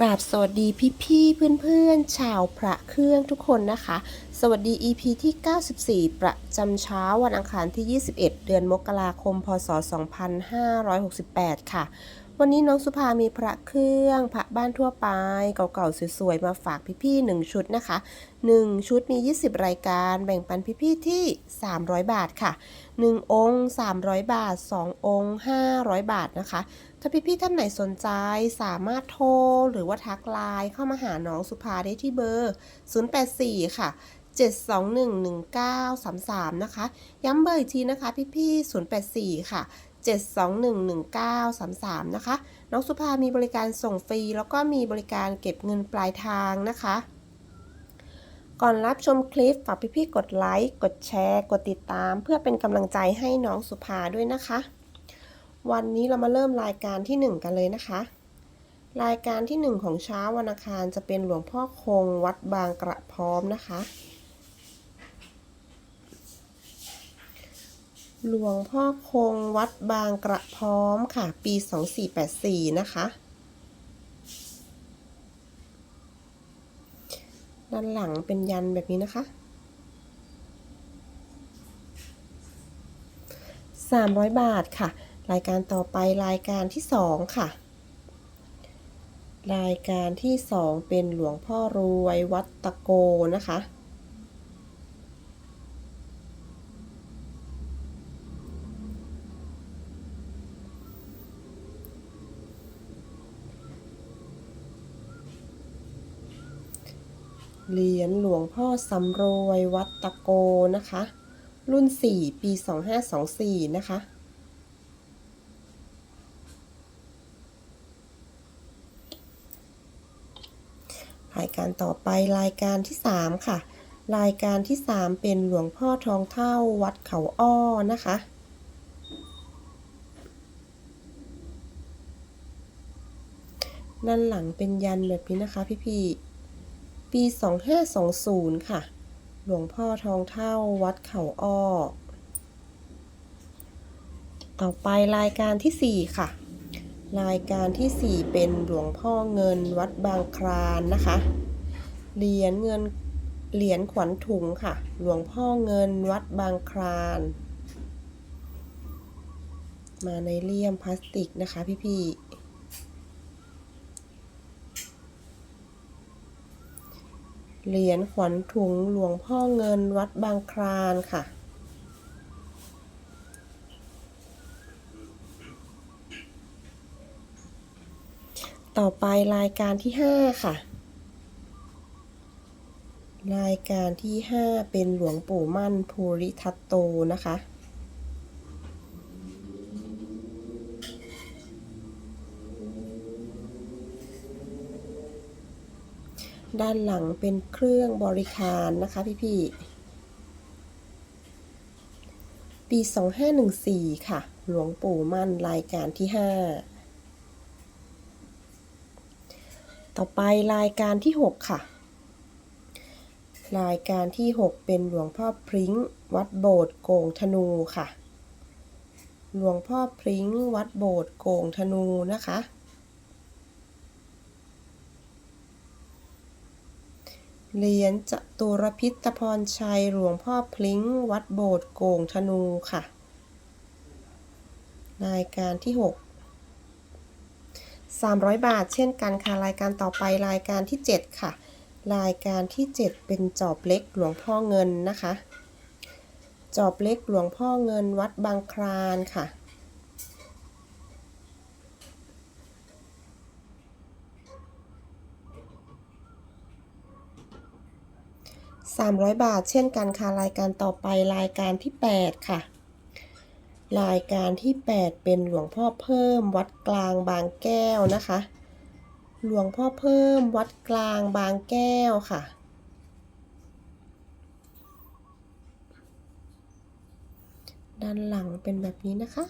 กราบสวัสดีพี่พี่เพื่อนเพื่อนๆชาวพระเครื่องทุกคนนะคะ สวัสดี EP ที่ 94 ประจำเช้าวันอังคารที่ 21 เดือนมกราคม พศ 2568 ค่ะ วันนี้น้องสุภามีพระเครื่องพระบ้านทั่วไป เก่าๆสวยๆมาฝากพี่ๆ1ชุดนะคะ 1 ชุดมี 20 รายการแบ่งปันพี่ๆที่ 300 บาทค่ะ 1 องค์ 300 บาท 2 องค์ 500 บาทนะคะ ถ้าพี่ๆท่านไหนสนใจสามารถโทรหรือว่าทักไลน์เข้ามาหาน้องสุภาได้ที่เบอร์ 084 ค่ะ7211933 นะคะ ย้ำเบอร์อีกทีนะคะพี่ๆ084 ค่ะ 7211933 นะคะ น้องสุภามีบริการส่งฟรี แล้วก็มีบริการเก็บเงินปลายทางนะคะ ก่อนรับชมคลิปฝากพี่ๆกดไลค์ กดแชร์ กดติดตาม เพื่อเป็นกำลังใจให้น้องสุภาด้วยนะคะ วันนี้เรามาเริ่มรายการที่ 1 กันเลยนะคะ รายการที่ 1 ของเช้าวันอังคารจะเป็นหลวงพ่อคงวัดบางกระพร้อมนะคะ หลวงพ่อคงวัดบางกระพร้อมค่ะ ปี 2484 นะคะ ด้านหลังเป็นยันแบบนี้นะคะ 300 บาทค่ะ รายการต่อไปรายการที่ 2 ค่ะ รายการที่ 2 เป็นหลวงพ่อรวยวัดตะโกนะคะ เหรียญหลวงพ่อสำรวยวัดตะโกนะคะ รุ่น 4 ปี 2524 นะคะ รายการต่อไปรายการที่ 3 ค่ะ รายการที่ 3 เป็นหลวงพ่อทองเท่าวัดเขาอ้อนะคะด้านหลังเป็นยันแบบนี้นะคะพี่ๆ ปี 2520 ค่ะ หลวงพ่อทองเท่าวัดเขาอ้อ ต่อไปรายการที่ 4 ค่ะ รายการที่ 4 เป็นหลวงพ่อเงินวัดบางครานนะคะ เหรียญเงินเหรียญขวัญถุงค่ะ หลวงพ่อเงินวัดบางคราน มาในเลี่ยมพลาสติกนะคะพี่ๆ เหรียญขวัญถุงหลวงพ่อเงินวัดบางครานค่ะ ต่อไปรายการที่ 5 ค่ะ รายการที่ 5 เป็นหลวงปู่มั่นภูริทัตโตนะคะ ด้านหลังเป็นเครื่องบริการนะคะพี่ๆ ปี 2514 ค่ะ หลวงปู่มั่นรายการที่ 5 ต่อไปรายการที่ 6 ค่ะ รายการที่ 6 เป็นหลวงพ่อพริ้ง วัดโบสถ์โกงธนูค่ะ หลวงพ่อพริ้ง วัดโบสถ์โกงธนูนะคะ เหรียญจตุรพิธพรชัยหลวงพ่อพลิ้งวัดโบสถ์โกงธนูค่ะ รายการที่ 6 300 บาทเช่นกันค่ะ รายการต่อไปรายการที่ 7 ค่ะ รายการที่ 7 เป็นจอบเล็กหลวงพ่อเงินนะคะ จอบเล็กหลวงพ่อเงินวัดบางครานค่ะ 300 บาท เช่นกันค่ะรายการต่อไปรายการที่ 8 ค่ะ รายการที่ 8 เป็นหลวงพ่อเพิ่มวัดกลางบางแก้วนะคะ หลวงพ่อเพิ่มวัดกลางบางแก้วค่ะด้านหลังเป็นแบบนี้นะคะ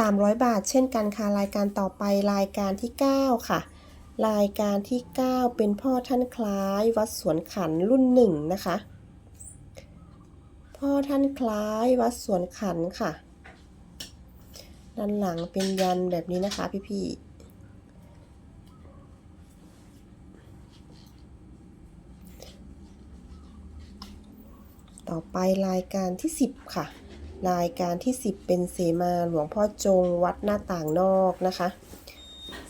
300 บาท เช่นกันค่ะรายการต่อไปรายการที่ 9 ค่ะ รายการที่ 9 เป็นพ่อท่านคล้ายวัดสวนขันรุ่นหนึ่งนะคะพพ่อท่านคล้ายวัดสวนขันค่ะ ด้านหลังเป็นยันแบบนี้นะคะพี่ๆต่อไปรายการที่ 10 ค่ะ รายการที่ 10 เป็นเสมาหลวงพ่อจงวัดหน้าต่างนอกนะคะ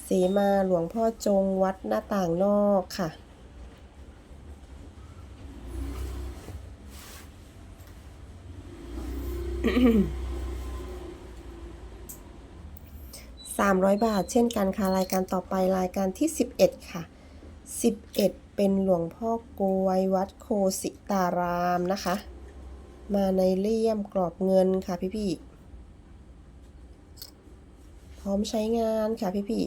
เสมาหลวงพ่อจงวัดหน้าต่างนอกค่ะ 300 บาทเช่นกันค่ะ รายการต่อไปรายการที่ 11 ค่ะ 11 เป็นหลวงพ่อกวยวัดโคสิตารามนะคะ มาในเลี่ยมกรอบเงินค่ะพี่พี่พร้อมใช้งานค่ะพี่พี่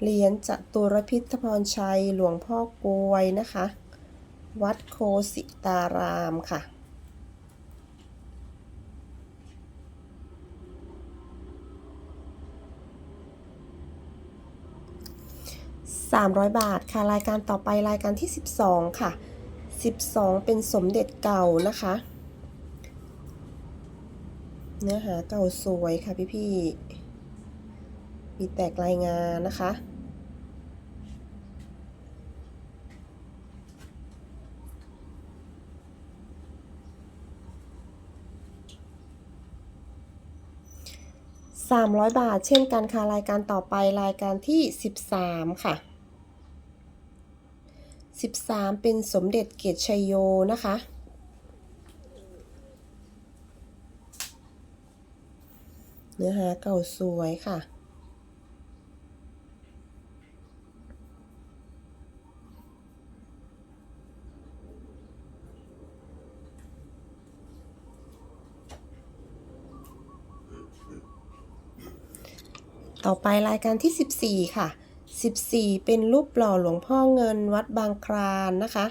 เหรียญจตุรพิธพรชัยหลวงพ่อกวยนะคะ วัดโคสิตารามค่ะ300 บาทค่ะ รายการต่อไปรายการที่ 12 ค่ะ 12 เป็นสมเด็จเก่านะคะ เนื้อหาเก่าสวยค่ะพี่พี่มีแตกรายงานนะคะ300 บาท เช่นกันค่ะรายการต่อไปรายการที่ 13 ค่ะ 13 เป็นสมเด็จเกียรติชัยโยนะคะ เนื้อหาเก่าสวยค่ะ ต่อไปรายการที่ 14 ค่ะ 14 เป็นรูปหล่อหลวงพ่อเงินวัดบางคลานนะคะ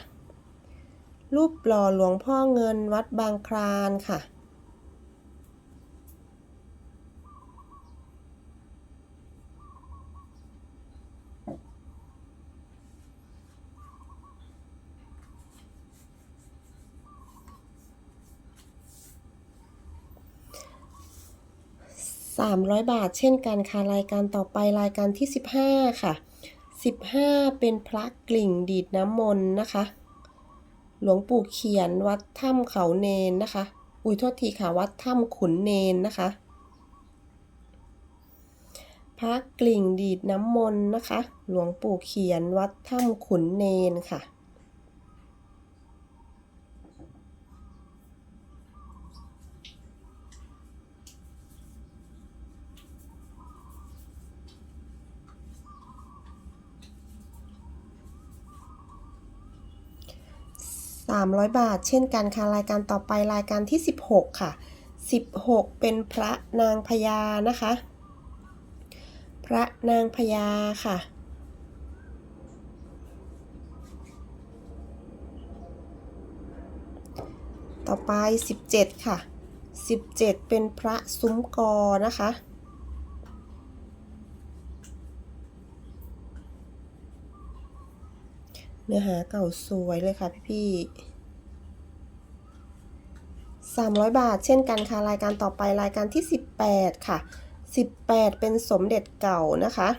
รูปหล่อหลวงพ่อเงินวัดบางคลานค่ะ 300 บาท เช่นกันค่ะรายการต่อไปรายการที่ 15 ค่ะ 15 เป็นพระกลิ่งดีดน้ำมนต์นะคะ หลวงปู่เขียนวัดถ้ำเขาเนนนะคะ อุ้ยโทษทีค่ะวัดถ้ำขุนเนนนะคะ พระกลิ่งดีดน้ำมนต์นะคะ หลวงปู่เขียนวัดถ้ำขุนเนนค่ะ 300 บาท เช่นกันค่ะรายการต่อไปรายการที่ 16 ค่ะ 16 เป็นพระนางพญานะคะ พระนางพญาค่ะต่อไป 17 ค่ะ 17 เป็นพระซุ้มกอนะคะ เนื้อหาเก่าสวยเลยค่ะพี่พี่ สามร้อยบาท เช่นกันค่ะรายการต่อไปรายการที่สิบแปดค่ะสิบแปดเป็นสมเด็จเก่านะคะ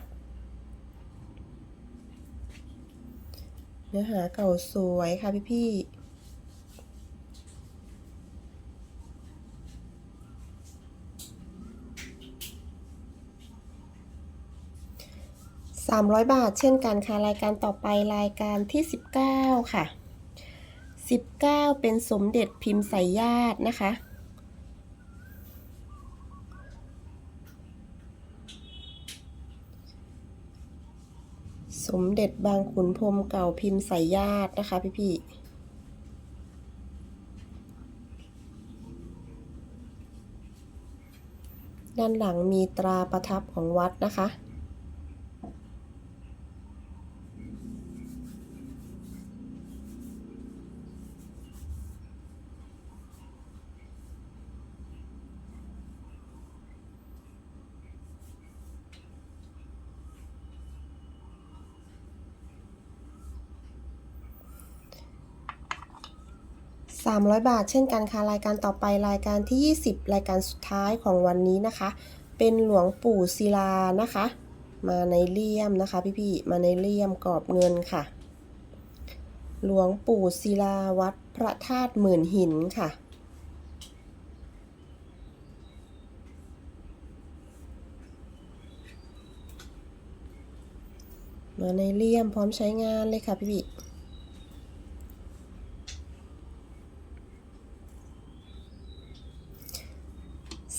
เนื้อหาเก่าสวยค่ะพี่พี่สามร้อยบาท เช่นกันค่ะรายการต่อไปรายการที่สิบเก้าค่ะ 19 เป็นสมเด็จพิมพ์สายญาตินะคะ สมเด็จบางขุนพรมเก่าพิมพ์สายญาตินะคะพี่พี่ด้านหลังมีตราประทับของวัดนะคะ 300 บาท เช่นกันค่ะ รายการต่อไปรายการที่ 20 รายการสุดท้ายของวันนี้นะคะ เป็นหลวงปู่ศิลานะคะ มาในเลี่ยมนะคะ พี่ๆ มาในเลี่ยมกรอบเงินค่ะ หลวงปู่ศิลาวัดพระธาตุหมื่นหินค่ะ มาในเลี่ยมพร้อมใช้งานเลยค่ะพี่ๆ